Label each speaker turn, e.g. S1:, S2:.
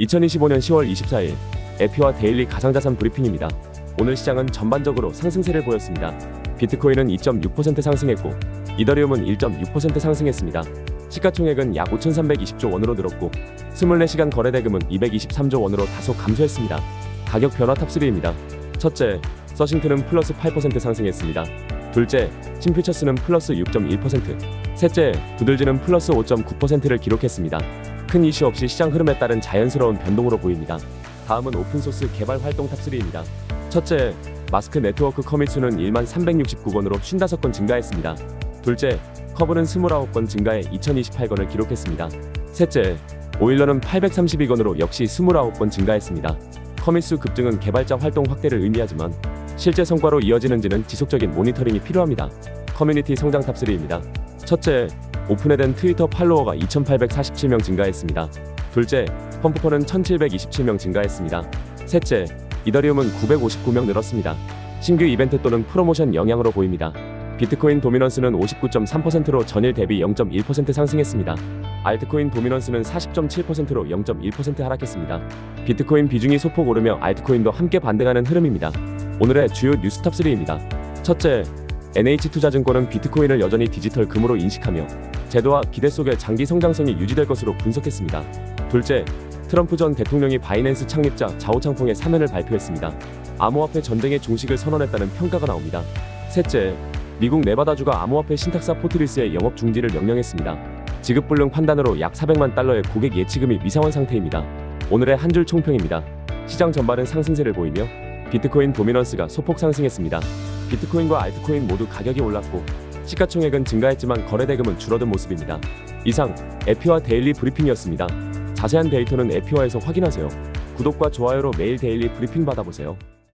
S1: 2025년 10월 24일 에피와 데일리 가상자산 브리핑입니다. 오늘 시장은 전반적으로 상승세를 보였습니다. 비트코인은 2.6% 상승했고 이더리움은 1.6% 상승했습니다. 시가총액은 약 5,320조 원으로 늘었고 24시간 거래대금은 223조 원으로 다소 감소했습니다. 가격 변화 탑3입니다. 첫째, 서싱크는 플러스 8% 상승했습니다. 둘째, 심퓨처스는 플러스 6.1%, 셋째, 두들즈는 플러스 5.9%를 기록했습니다. 큰 이슈 없이 시장 흐름에 따른 자연스러운 변동으로 보입니다. 다음은 오픈소스 개발 활동 탑3입니다. 첫째, 마스크 네트워크 커밋 수는 1만 369건으로 55건 증가했습니다. 둘째, 커브는 29건 증가해 2028건을 기록했습니다. 셋째, 오일러는 832건으로 역시 29건 증가했습니다. 커밋 수 급증은 개발자 활동 확대를 의미하지만 실제 성과로 이어지는지는 지속적인 모니터링이 필요합니다. 커뮤니티 성장 탑3입니다. 첫째, 오픈해된 트위터 팔로워가 2,847명 증가했습니다. 둘째, 펌프콘은 1,727명 증가했습니다. 셋째, 이더리움은 959명 늘었습니다. 신규 이벤트 또는 프로모션 영향으로 보입니다. 비트코인 도미넌스는 59.3%로 전일 대비 0.1% 상승했습니다. 알트코인 도미넌스는 40.7%로 0.1% 하락했습니다. 비트코인 비중이 소폭 오르며 알트코인도 함께 반등하는 흐름입니다. 오늘의 주요 뉴스 탑3입니다. 첫째, NH투자증권은 비트코인을 여전히 디지털 금으로 인식하며 제도와 기대 속에 장기 성장성이 유지될 것으로 분석했습니다. 둘째, 트럼프 전 대통령이 바이낸스 창립자 자오창풍의 사면을 발표했습니다. 암호화폐 전쟁의 종식을 선언했다는 평가가 나옵니다. 셋째, 미국 네바다주가 암호화폐 신탁사 포트리스의 영업 중지를 명령했습니다. 지급 불능 판단으로 약 400만 달러의 고객 예치금이 미상환 상태입니다. 오늘의 한 줄 총평입니다. 시장 전반은 상승세를 보이며 비트코인 도미넌스가 소폭 상승했습니다. 비트코인과 알트코인 모두 가격이 올랐고 시가총액은 증가했지만 거래대금은 줄어든 모습입니다. 이상 에피와 데일리 브리핑이었습니다. 자세한 데이터는 에피와에서 확인하세요. 구독과 좋아요로 매일 데일리 브리핑 받아보세요.